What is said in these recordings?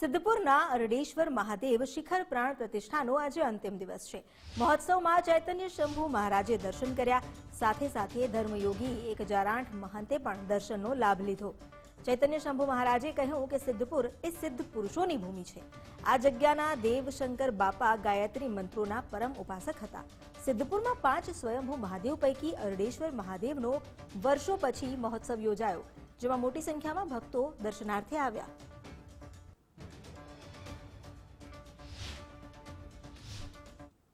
સિદ્ધપુરના અરડેશ્વર મહાદેવ શિખર પ્રાણ પ્રતિષ્ઠાનો આજે અંતિમ દિવસ છે. મહોત્સવમાં ચૈતન્ય શંભુ મહારાજે દર્શન કર્યા. સાથે સાથે ધર્મયોગી એક હજાર આઠ મહંતે પણ દર્શનનો લાભ લીધો. ચૈતન્ય શંભુ મહારાજે કહ્યું કે સિદ્ધપુર એ સિદ્ધ પુરુષોની ભૂમિ છે. આ જગ્યાના દેવશંકર બાપા ગાયત્રી મંત્રોના પરમ ઉપાસક હતા. સિદ્ધપુરમાં પાંચ સ્વયંભૂ મહાદેવ પૈકી અરડેશ્વર મહાદેવનો વર્ષો પછી મહોત્સવ યોજાયો, જેમાં મોટી સંખ્યામાં ભક્તો દર્શનાર્થે આવ્યા.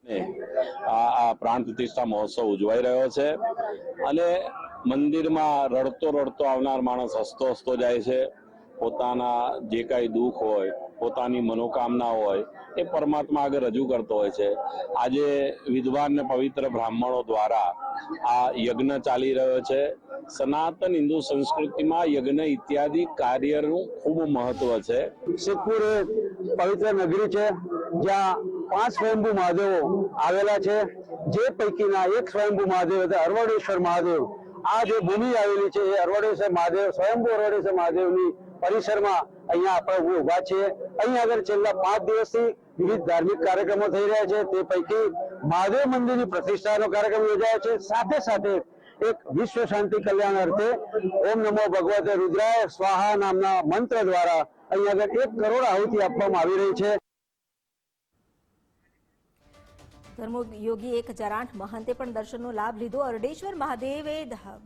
આ આ પ્રાણ પ્રતિષ્ઠા મહોત્સવ ઉજવાઈ રહ્યો છે. અને મંદિરમાં રડતો રડતો આવનાર માણસ હસતો હસતો જાય છે. પોતાના જે કાંઈ દુઃખ હોય, પોતાની મનોકામના હોય, એ પરમાત્મા આગળ રજૂ કરતો હોય છે. આજે વિદ્વાન ને પવિત્ર બ્રાહ્મણો દ્વારા આ યજ્ઞ ચાલી રહ્યો છે. સનાતન હિન્દુ સંસ્કૃતિમાં યજ્ઞ ઇત્યાદિ કાર્યનું ખૂબ મહત્વ છે. સિદ્ધપુર પવિત્ર નગરી છે, જ્યાં પાંચ સ્વયંભૂ મહાદેવો આવેલા છે. જે પૈકીના એક સ્વયંભૂ મહાદેવ એટલે અરવડેશ્વર મહાદેવ. આ જે ભૂમિ આવેલી છે, એ અરવડેશ્વર મહાદેવ, સ્વયંભૂ અરવડેશ્વર મહાદેવની પરિસરમાં અહીંયા આપણે ઊભા છીએ. અહીંયા આગળ છેલ્લા પાંચ દિવસથી વિવિધ ધાર્મિક કાર્યક્રમો થઈ રહ્યા છે. તે પૈકી મહાદેવ મંદિરની પ્રતિષ્ઠાનો કાર્યક્રમ યોજાયો છે. સાથે સાથે એક વિશ્વ શાંતિ કલ્યાણ અર્થે ઓમ નમો ભગવતે રુદ્રાય સ્વાહા નામના મંત્ર દ્વારા અહીંયા આગળ એક કરોડ આહુતિ આપવામાં આવી રહી છે. ધર્મયોગી એક હજાર મહંતે પણ દર્શનનો લાભ લીધો. અરડેશ્વર મહાદેવ એ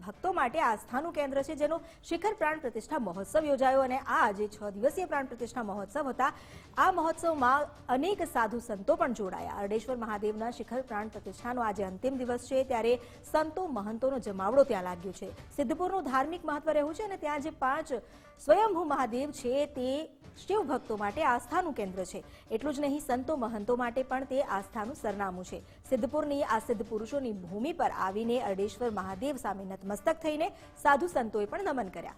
ભક્તો માટે આસ્થાનું કેન્દ્ર છે, જેનો શિખર પ્રાણ પ્રતિષ્ઠા મહોત્સવ યોજાયો અને આ આજે છ દિવસીય પ્રાણ પ્રતિષ્ઠા મહોત્સવ હતા, આ મહોત્સવમાં અનેક સાધુ સંતો પણ જોડાયા. અરડેશ્વર મહાદેવના શિખર પ્રાણ પ્રતિષ્ઠાનો આજે અંતિમ દિવસ છે, ત્યારે સંતો મહંતોનો જમાવડો ત્યાં લાગ્યો છે. સિદ્ધપુરનું ધાર્મિક મહત્વ રહ્યું છે અને ત્યાં જે પાંચ સ્વયંભૂ મહાદેવ છે, તે શિવ ભક્તો માટે આસ્થાનું કેન્દ્ર છે. એટલું જ નહીં, સંતો મહંતો માટે પણ તે આસ્થાનું સરનામું છે. સિદ્ધપુરની આ સિદ્ધ પુરુષોની ભૂમિ પર આવીને અરડેશ્વર મહાદેવ સામે નતમસ્તક થઈને સાધુ સંતોએ પણ નમન કર્યા.